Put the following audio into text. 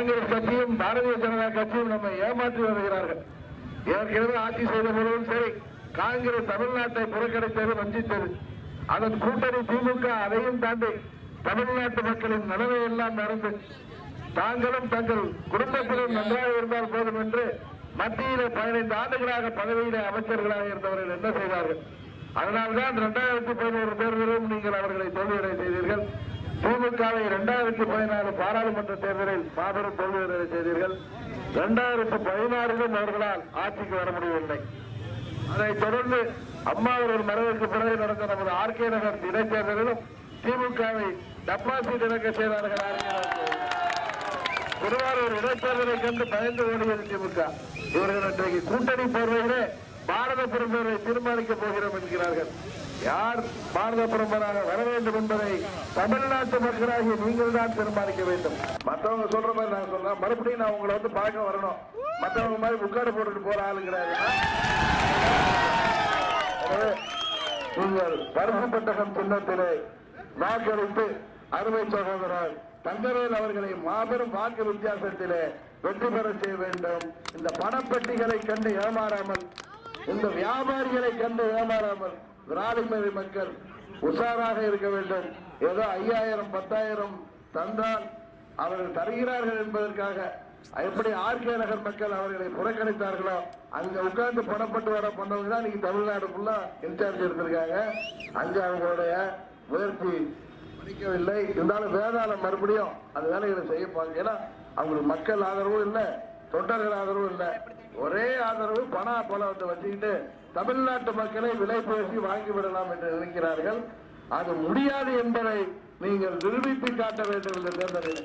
காங்கிரஸ் கட்சியும் பாரதிய ஜனதா கட்சியும் நம்மை ஏமாற்றி வருகிறார்கள். ஏற்கனவே ஆட்சி செய்த பொழுதும் சரி காங்கிரஸ் தமிழ்நாட்டை புறக்கணித்தது வஞ்சித்தது. அதன் கூட்டணி திமுக அதையும் தாண்டி தமிழ்நாட்டு மக்களின் நலனை எல்லாம் மறந்து தாங்களும் தங்கள் குடும்பத்திலும் நன்றாக இருந்தால் போதும் என்று மத்தியில பதினைந்து ஆண்டுகளாக பதவியிலே அமைச்சர்களாக இருந்தவர்கள் என்ன செய்தார்கள்? அதனால்தான் இரண்டாயிரத்தி பதினோரு தேர்தலிலும் நீங்கள் அவர்களை தோல்வியடை செய்தீர்கள் திமுகவை இரண்டாயிரத்தி பதினாலு பாராளுமன்ற தேர்தலில் மாபெரும் தோல்வி செய்தீர்கள். இரண்டாயிரத்தி பதினாறிலும் அவர்களால் ஆட்சிக்கு வர முடியவில்லை. அதைத் தொடர்ந்து அம்மா அவர்கள் மறைவுக்கு பிறகு நடந்த நமது ஆர்கே நகர் இடைத்தேர்தலிலும் திமுகவை டெபாசிட் இறக்க செய்தார்கள் ஆர்கே திருவாரூர் இடைத்தேர்தலை கண்டு பயந்து ஓடியது திமுக. இவர்கள் இன்றைக்கு கூட்டணி போர்வையிலே பாரத பிரதமரை தீர்மானிக்கப் போகிறோம் என்கிறார்கள். யார் பாரத பிரதமராக வர வேண்டும் என்பதை தமிழ்நாட்டு மக்களாகிய நீங்கள் தான் தீர்மானிக்க வேண்டும். மற்றவங்க சொல்ற மாதிரி நான் சொன்னா மறுபடியும் நான் உங்களை வந்து பார்க்க வரணும். மற்றவங்க மாதிரி முக்காடு போட்டுட்டு போற ஆளுங்கிறாங்க நீங்கள் பரிசு பெட்டகம் சின்னத்திலே வாக்களித்து அருமை சகோதரர் தங்கவேல் அவர்களை மாபெரும் வாக்கு வித்தியாசத்திலே வெற்றி பெற செய்ய வேண்டும். இந்த பணப்பெட்டிகளை கண்டு ஏமாறாமல் இந்த வியாபாரிகளை கண்டு ஏமாறாமல் விராலிமலை மக்கள் உஷாராக இருக்க வேண்டும். ஏதோ ஐயாயிரம் பத்தாயிரம் தந்தால் அவர்கள் தருகிறார்கள் என்பதற்காக எப்படி ஆர்கே நகர் மக்கள் அவர்களை புறக்கணித்தார்களோ அங்க உட்கார்ந்து பணப்பட்டு வர பண்ணவங்க தான் இன்னைக்கு தமிழ்நாடு ஃபுல்லா இன்சார்ஜ் எடுத்திருக்காங்க. அங்க அவங்களுடைய முயற்சி பிடிக்கவில்லை இருந்தாலும் வேதாளம் மறுபடியும் அந்த வேலைகளை செய்யப்பாங்க ஏன்னா அவங்களுக்கு மக்கள் ஆதரவும் இல்லை. தொண்டர்கள் ஆதரவும் இல்லை. ஒரே ஆதரவு பண பலத்தை வச்சுக்கிட்டு தமிழ்நாட்டு மக்களை விலை பேசி வாங்கி விடலாம் என்று நினைக்கிறார்கள். அது முடியாது என்பதை நீங்கள் நிரூபித்து காட்ட வேண்டும் இந்த தேர்தலில்.